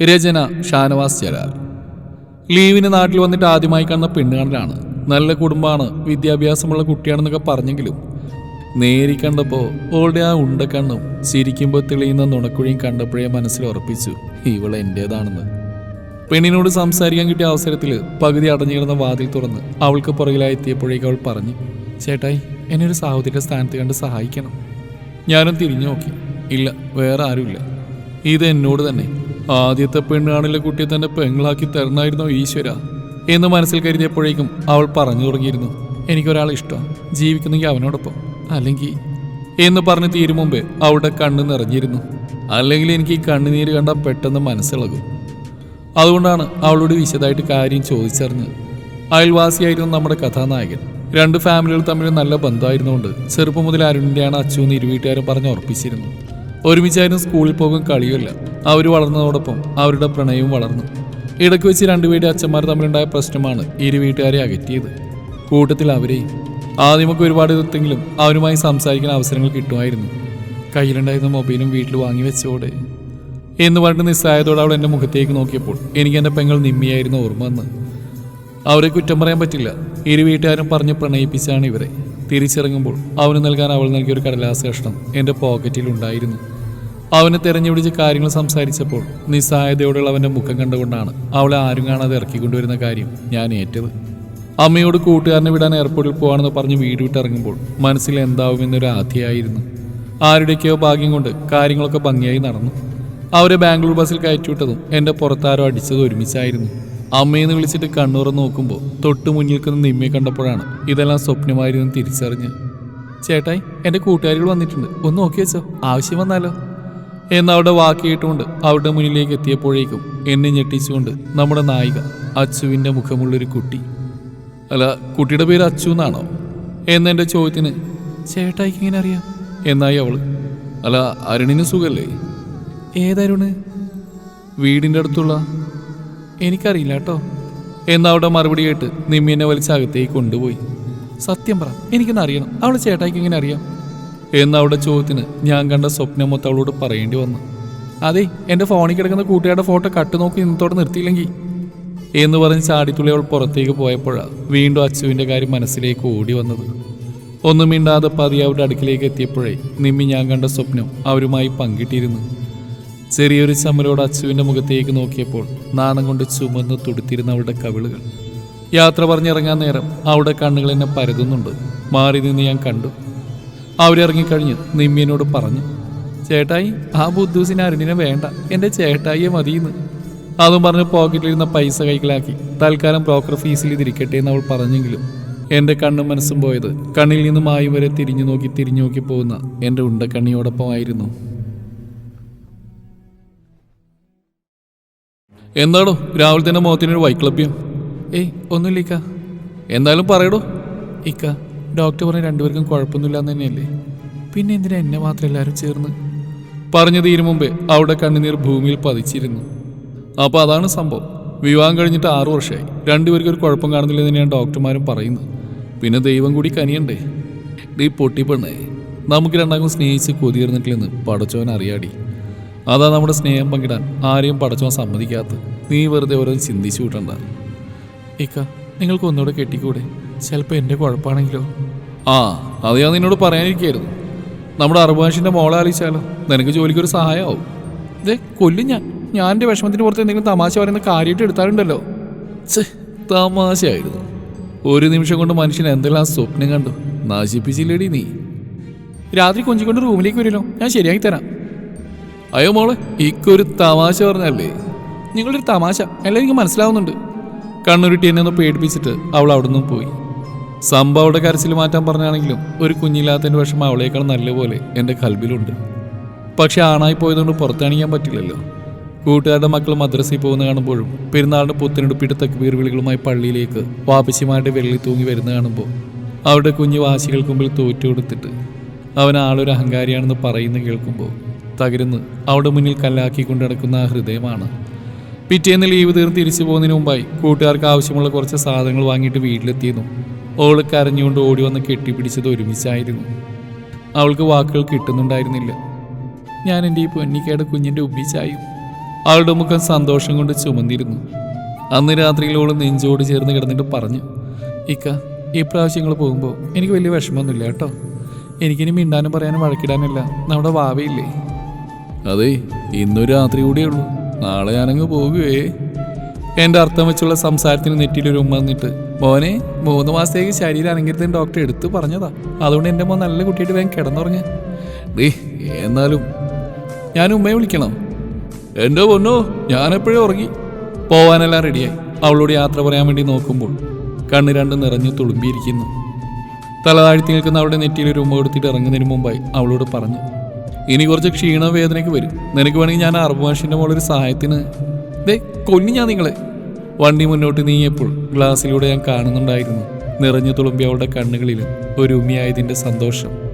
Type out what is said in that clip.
രചന ഷാനവാസ് ജലാൽ. ലീവിന് നാട്ടിൽ വന്നിട്ട് ആദ്യമായി കാണുന്ന പെണ്ണുകാണലാണ് നല്ല കുടുംബമാണ് വിദ്യാഭ്യാസമുള്ള കുട്ടിയാണെന്നൊക്കെ പറഞ്ഞെങ്കിലും നേരി കണ്ടപ്പോൾ ഓളുടെ ആ ഉണ്ടക്കണ്ണും ചിരിക്കുമ്പോൾ തെളിയുന്ന നുണക്കുഴിയും കണ്ടപ്പോഴേ മനസ്സിൽ ഉറപ്പിച്ചു ഇവൾ എന്റേതാണെന്ന് പെണ്ണിനോട് സംസാരിക്കാൻ കിട്ടിയ അവസരത്തിൽ പകുതി അടഞ്ഞു കിടന്ന വാതിൽ തുറന്ന് അവൾക്ക് പുറകിലായി എത്തിയപ്പോഴേക്ക് അവൾ പറഞ്ഞു ചേട്ടായി എന്നെ ഒരു സാഹോദര്യ സ്ഥാനത്ത് കണ്ട് സഹായിക്കണം. ഞാനും തിരിഞ്ഞു നോക്കി ഇല്ല വേറെ ആരുമില്ല. ഇത് എന്നോട് തന്നെ. ആദ്യത്തെ പെണ്ണാണിലെ കുട്ടിയെ തന്നെ പെങ്ങളാക്കി തരണമായിരുന്നോ ഈശ്വര എന്ന് മനസ്സിൽ കരുതിയപ്പോഴേക്കും അവൾ പറഞ്ഞു തുടങ്ങിയിരുന്നു. എനിക്കൊരാളെ ഇഷ്ടം. ജീവിക്കുന്നെങ്കിൽ അവനോടൊപ്പം. അല്ലെങ്കിൽ എന്ന് പറഞ്ഞ് തീരും മുമ്പേ അവളുടെ കണ്ണ് നിറഞ്ഞിരുന്നു. അല്ലെങ്കിൽ എനിക്ക് ഈ കണ്ണുനീര് കണ്ടാൽ പെട്ടെന്ന് മനസ്സിളകും. അതുകൊണ്ടാണ് അവളോട് വിശദമായിട്ട് കാര്യം ചോദിച്ചറിഞ്ഞ് അയൽവാസിയായിരുന്നു നമ്മുടെ കഥാനായകൻ. രണ്ട് ഫാമിലികൾ തമ്മിൽ നല്ല ബന്ധമായിരുന്നുകൊണ്ട് ചെറുപ്പം മുതൽ അരുണിന്റെയാണ് എന്ന് ഇരുവീട്ടുകാരും പറഞ്ഞ് ഉറപ്പിച്ചിരുന്നു ഒരുമിച്ചായിരുന്നു സ്കൂളിൽ പോകും കളിയുമില്ല. അവർ വളർന്നതോടൊപ്പം അവരുടെ പ്രണയവും വളർന്നു. ഇടയ്ക്ക് വെച്ച് രണ്ടുപേരുടെ അച്ഛന്മാർ തമ്മിലുണ്ടായ പ്രശ്നമാണ് ഇരു വീട്ടുകാരെ അകറ്റിയത്. കൂട്ടത്തിൽ അവരെയും. ആദ്യമൊക്കെ ഒരുപാട് എത്തെങ്കിലും അവരുമായി സംസാരിക്കാൻ അവസരങ്ങൾ കിട്ടുമായിരുന്നു. കയ്യിലുണ്ടായിരുന്ന മൊബൈലും വീട്ടിൽ വാങ്ങി വെച്ചോടെ. എന്ന് പറഞ്ഞിട്ട് നിസ്സായതോടെ അവൾ എന്റെ മുഖത്തേക്ക് നോക്കിയപ്പോൾ എനിക്ക് എന്റെ പെങ്ങൾ നിമ്മിയായിരുന്നു ഓർമ്മ വന്ന്. അവരെ കുറ്റം പറയാൻ പറ്റില്ല. ഇരു വീട്ടുകാരും പറഞ്ഞ് പ്രണയിപ്പിച്ചാണ് ഇവരെ. തിരിച്ചിറങ്ങുമ്പോൾ അവന് നൽകാൻ അവൾ നൽകിയ ഒരു കടലാസ് കഷ്ണം എന്റെ പോക്കറ്റിൽ ഉണ്ടായിരുന്നു. അവനെ തെരഞ്ഞുപിടിച്ച് കാര്യങ്ങൾ സംസാരിച്ചപ്പോൾ നിസ്സഹായതയോടുള്ള അവന്റെ മുഖം കണ്ടുകൊണ്ടാണ് അവളെ ആരും കാണാതെ ഇറക്കിക്കൊണ്ടുവരുന്ന കാര്യം ഞാൻ ഏറ്റത്. അമ്മയോട് കൂട്ടുകാരനെ വിടാൻ എയർപോർട്ടിൽ പോകാണെന്ന് പറഞ്ഞ് വീട് വിട്ടിറങ്ങുമ്പോൾ മനസ്സിൽ എന്താവുമെന്നൊരു ആധിയായിരുന്നു. ആരുടെയൊക്കെയോ ഭാഗ്യം കൊണ്ട് കാര്യങ്ങളൊക്കെ ഭംഗിയായി നടന്നു. അവരെ ബാംഗ്ലൂർ ബസ്സിൽ കയറ്റിവിട്ടതും എന്റെ പുറത്താരോ അടിച്ചതും ഒരുമിച്ചായിരുന്നു. അമ്മയെന്ന് വിളിച്ചിട്ട് കണ്ണൂറ് നോക്കുമ്പോൾ തൊട്ട് മുന്നിൽ നിൽക്കുന്ന നിമ്മയെ കണ്ടപ്പോഴാണ് ഇതെല്ലാം സ്വപ്നമായിരുന്നു തിരിച്ചറിഞ്ഞ്. ചേട്ടായി എന്റെ കൂട്ടുകാരികൾ വന്നിട്ടുണ്ട്. ഒന്ന് നോക്കി വെച്ചോ. ആവശ്യം വന്നാലോ? എന്ന് അവിടെ വാക്ക് കേട്ടുകൊണ്ട് അവരുടെ മുന്നിലേക്ക് എത്തിയപ്പോഴേക്കും എന്നെ ഞെട്ടിച്ചുകൊണ്ട് നമ്മുടെ നായിക അച്ചുവിന്റെ മുഖമുള്ളൊരു കുട്ടി. അല്ല കുട്ടിയുടെ പേര് അച്ചു എന്നാണോ? എന്നെന്റെ ചോദ്യത്തിന് ചേട്ടായിക്ക് ഇങ്ങനെ അറിയാം? എന്നായി അവൾ അല്ല അരുണിന് സുഖല്ലേ? ഏതരുണ്? വീടിന്റെ അടുത്തുള്ള എനിക്കറിയില്ല കേട്ടോ. എന്നവിടെ മറുപടി കേട്ട് എന്നെ വലിച്ച് കൊണ്ടുപോയി. സത്യം പറ എനിക്കൊന്ന് അറിയണം. അവളെ ചേട്ടായിക്ക് എങ്ങനെ അറിയാം? എന്നവിടെ ചോദ്യത്തിന് ഞാൻ കണ്ട സ്വപ്നം മൊത്തം അവളോട് പറയേണ്ടി വന്നു. അതെ എന്റെ ഫോണിൽ കിടക്കുന്ന കൂട്ടുകാരുടെ ഫോട്ടോ കട്ട് നോക്കി ഇന്നത്തോടെ നിർത്തിയില്ലെങ്കിൽ. എന്ന് പറഞ്ഞ് ചാടിത്തുള്ളി അവൾ പുറത്തേക്ക് പോയപ്പോഴാണ് വീണ്ടും അച്ചുവിന്റെ കാര്യം മനസ്സിലേക്ക് ഓടി വന്നത്. ഒന്നും മിണ്ടാതെ പതി അവരുടെ അടുക്കിലേക്ക് എത്തിയപ്പോഴേ നിമ്മി ഞാൻ കണ്ട സ്വപ്നം അവരുമായി പങ്കിട്ടിരുന്നു. ചെറിയൊരു ചമ്മലോട് അച്ചുവിന്റെ മുഖത്തേക്ക് നോക്കിയപ്പോൾ നാണം കൊണ്ട് ചുമന്ന് തുടുത്തിരുന്ന അവളുടെ കവിളുകൾ. യാത്ര പറഞ്ഞിറങ്ങാൻ നേരം അവളുടെ കണ്ണുകൾ എന്നെ പരതുന്നുണ്ട്. മാറി നിന്ന് ഞാൻ കണ്ടു. അവരിറങ്ങിക്കഴിഞ്ഞ് നിമ്മിയനോട് പറഞ്ഞു ചേട്ടായി ആ ബുദ്ധൂസിന് അരുണിനെ വേണ്ട. എന്റെ ചേട്ടായിയെ മതിയെന്ന്. അതും പറഞ്ഞ് പോക്കറ്റിലിരുന്ന പൈസ കൈക്കലാക്കി തൽക്കാലം ബ്രോക്കർ ഫീസിൽ ഇതിരിക്കട്ടെ എന്ന് അവൾ പറഞ്ഞെങ്കിലും എന്റെ കണ്ണും മനസ്സും പോയത് കണ്ണിൽ നിന്നും മായും വരെ തിരിഞ്ഞു നോക്കി തിരിഞ്ഞു നോക്കി പോകുന്ന എന്റെ ഉണ്ടക്കണ്ണിയോടൊപ്പമായിരുന്നു. എന്താടോ? രാവിലെ തന്നെ മുഖത്തിനൊരു വൈക്ലഭ്യം ഏയ് ഒന്നുമില്ല ഇക്ക. എന്തായാലും പറയടോ. ഇക്ക ഡോക്ടർ പറഞ്ഞ രണ്ടുപേർക്കും കുഴപ്പമൊന്നുമില്ല എന്ന് തന്നെയല്ലേ? പിന്നെ എന്തിനാ എന്നെ മാത്രം എല്ലാവരും ചേർന്ന്? പറഞ്ഞു തീരും മുമ്പേ അവിടെ കണ്ണുനീർ ഭൂമിയിൽ പതിച്ചിരുന്നു. അപ്പോൾ അതാണ് സംഭവം. വിവാഹം കഴിഞ്ഞിട്ട് ആറു വർഷമായി രണ്ടുപേർക്കും ഒരു കുഴപ്പം കാണുന്നില്ല തന്നെയാണ് ഡോക്ടർമാരും പറയുന്നത്. പിന്നെ ദൈവം കൂടി കനിയണ്ടേ? ഡീ പൊട്ടിപ്പെണ്ണേ. നമുക്ക് രണ്ടാക്കും സ്നേഹിച്ച് കൊതിയിരുന്നിട്ടില്ലെന്ന് പടച്ചോൻ അറിയാടി. അതാ നമ്മുടെ സ്നേഹം പങ്കിടാൻ ആരെയും പടച്ചോൻ സമ്മതിക്കാത്ത നീ വെറുതെ ഓരോ ചിന്തിച്ചു കൂട്ടണ്ട. ഇക്ക നിങ്ങൾക്ക് ഒന്നുകൂടെ കെട്ടിക്കൂടെ? ചിലപ്പോൾ എന്റെ കുഴപ്പമാണെങ്കിലോ ആ അത് ഞാൻ നിന്നോട് പറയാനിരിക്കായിരുന്നു. നമ്മുടെ അറുഭാഷിന്റെ മോളെ ആലോചിച്ചാലോ? നിനക്ക് ജോലിക്കൊരു സഹായമാവും ഇതേ കൊല്ലും ഞാൻ. ഞാൻ എന്റെ വിഷമത്തിന് പുറത്ത് എന്തെങ്കിലും തമാശ പറയുന്ന കാര്യമായിട്ട് എടുത്താറുണ്ടല്ലോ തമാശയായിരുന്നു. ഒരു നിമിഷം കൊണ്ട് മനുഷ്യൻ എന്തെല്ലാം സ്വപ്നം കണ്ടു. നശിപ്പിച്ചില്ലേടി നീ. രാത്രി കൊഞ്ചിക്കൊണ്ട് റൂമിലേക്ക് വരുമല്ലോ ഞാൻ ശരിയാക്കി തരാം. അയ്യോ മോളെ ഇക്കൊരു തമാശ പറഞ്ഞല്ലേ? നിങ്ങളൊരു തമാശ എല്ലാം എനിക്ക് മനസ്സിലാവുന്നുണ്ട്. കണ്ണുരുട്ടി എന്നെ ഒന്ന് പേടിപ്പിച്ചിട്ട് അവൾ അവിടെ നിന്നും പോയി അവിടെ കരച്ചിൽ മാറ്റാൻ പറഞ്ഞാണെങ്കിലും ഒരു കുഞ്ഞില്ലാത്തതിന്റെ വിഷമം അവളേക്കാൾ നല്ലപോലെ എന്റെ കൽബിലുണ്ട്. പക്ഷെ ആണായി പോയതുകൊണ്ട് പുറത്തണിക്കാൻ പറ്റില്ലല്ലോ. കൂട്ടുകാരുടെ മക്കൾ മദ്രസയിൽ പോകുന്ന കാണുമ്പോഴും പെരുന്നാളിന്റെ പുത്തനെടുപ്പിട്ട് തെക്കുപീർ വിളികളുമായി പള്ളിയിലേക്ക് വാപ്പശ്യമായിട്ട് വെള്ളി തൂങ്ങി വരുന്ന കാണുമ്പോൾ അവരുടെ കുഞ്ഞു വാശികൾക്ക് മുമ്പിൽ തോറ്റു കൊടുത്തിട്ട് അവൻ ആളൊരു അഹങ്കാരിയാണെന്ന് പറയുന്ന കേൾക്കുമ്പോൾ തകരുന്ന്. അവിടെ മുന്നിൽ കല്ലാക്കിക്കൊണ്ട് നടക്കുന്ന ആ ഹൃദയമാണ്. പിറ്റേന്ന് ലീവ് തീർന്ന് തിരിച്ചു പോകുന്നതിന് മുമ്പായി കൂട്ടുകാർക്ക് ആവശ്യമുള്ള കുറച്ച് സാധനങ്ങൾ വാങ്ങിയിട്ട് വീട്ടിലെത്തിയിരുന്നു. ഓൾ കരഞ്ഞുകൊണ്ട് ഓടി വന്ന് കെട്ടിപ്പിടിച്ചത് ഒരുമിച്ചായിരുന്നു. അവൾക്ക് വാക്കുകൾ കിട്ടുന്നുണ്ടായിരുന്നില്ല. ഞാൻ എന്റെ ഈ പൊന്നിക്കയുടെ കുഞ്ഞിന്റെ ഉബ്ബിച്ചായും അവളുടെ മുഖം സന്തോഷം കൊണ്ട് ചുമന്നിരുന്നു. അന്ന് രാത്രിയിൽ ഓൾ നെഞ്ചോട് ചേർന്ന് കിടന്നിട്ട് പറഞ്ഞു ഇക്ക ഈ പ്രാവശ്യം നിങ്ങൾ പോകുമ്പോൾ എനിക്ക് വലിയ വിഷമമൊന്നുമില്ല കേട്ടോ. എനിക്കിനി മിണ്ടാനും പറയാനും വഴക്കിടാനില്ല. നമ്മുടെ വാവയില്ലേ? അതെ ഇന്നു രാത്രി കൂടിയേ ഉള്ളൂ. നാളെ ഞാനങ്ങ് പോകുകയേ എന്റെ അർത്ഥം വെച്ചുള്ള സംസാരത്തിന് നെറ്റിയിലൊരു ഉമ്മ എന്നിട്ട് മോനെ മൂന്ന് മാസത്തേക്ക് ശരീരം അനങ്ങരുതെന്ന് ഡോക്ടർ എടുത്ത് പറഞ്ഞതാ. അതുകൊണ്ട് എന്റെ മോൻ നല്ല കുട്ടിയായിട്ട് വേഗം കിടന്നുറങ്ങ. എന്നാലും ഞാൻ ഉമ്മയെ വിളിക്കണം. എന്റെ പൊന്നോ ഞാനെപ്പോഴും ഉറങ്ങി? പോവാനെല്ലാം റെഡിയായി അവളോട് യാത്ര പറയാൻ വേണ്ടി നോക്കുമ്പോൾ കണ്ണ് രണ്ടും നിറഞ്ഞു തുളുമ്പിയിരിക്കുന്നു. തലതാഴ്ത്തി നിൽക്കുന്ന അവളുടെ നെറ്റിയിൽ ഒരു ഉമ്മ കൊടുത്തിട്ട് ഇറങ്ങുന്നതിന് മുമ്പായി അവളോട് പറഞ്ഞു ഇനി കുറച്ച് ക്ഷീണ വേദനയ്ക്ക് വരും. നിനക്ക് വേണമെങ്കിൽ ഞാൻ അറബ് മാഷിന്റെ മോളൊരു സഹായത്തിന് ദേ കൊല്ലി ഞാൻ നിങ്ങളെ. വണ്ടി മുന്നോട്ട് നീങ്ങിയപ്പോൾ ഗ്ലാസ്സിലൂടെ ഞാൻ കാണുന്നുണ്ടായിരുന്നു നിറഞ്ഞു തുളുമ്പി അവളുടെ കണ്ണുകളിൽ ഒരു ഉമ്മിയായതിന്റെ സന്തോഷം.